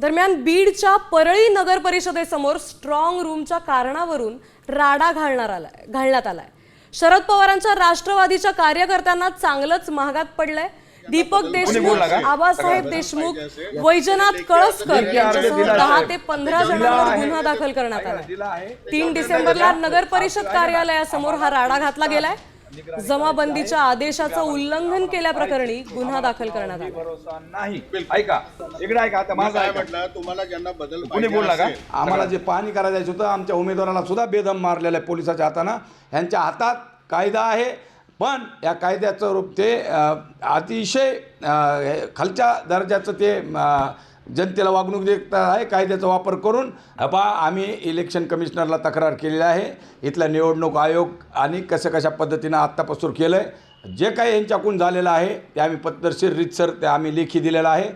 दरम्यान बीडच्या परळी नगर परिषदेसमोर स्ट्रॉंग रूमच्या कारणावरून राडा घालणार आलाय घालण्यात आलाय. शरद पवारांच्या राष्ट्रवादीच्या कार्यकर्त्यांना चांगलंच महागात पडलंय. दीपक देशमुख आबासाहेब देशमुख वैजनाथ कळसकर यांच्यासह दहा ते पंधरा जणांवर गुन्हा दाखल करण्यात आलाय. तीन डिसेंबरला नगर परिषद कार्यालयासमोर हा राडा घातला गेलाय. जमाबंदीच्या आदेशाचं उल्लंघन केल्याप्रकरणी गुन्हा दाखल करण्यात आला. भरोसा नाही. ऐका. इकडे ऐका आता माझं काय ऐका. म्हटलं तुम्हाला ज्यांना बदल कुणी पाहिजे बोलला का? असेल, आम्हाला जे पाहणी करायला जायचं होतं आमच्या उमेदवाराला सुद्धा बेदम मारलेलं आहे पोलिसाच्या हातानं. ह्यांच्या हातात कायदा आहे पण या कायद्याचं रूप ते अ, अतिशय अ, हे खालच्या दर्जाचं ते अ, जनतेला वागणूक देत आहे कायद्याचा वापर करून. बा आम्ही इलेक्शन कमिशनरला तक्रार केलेली आहे. इथला निवडणूक आयोग आणि कसं कशा पद्धतीनं आत्तापासून केलं आहे जे काही यांच्याकडून झालेलं आहे ते आम्ही पद्धतशीर रीतसर ते आम्ही लेखी दिलेलं आहे.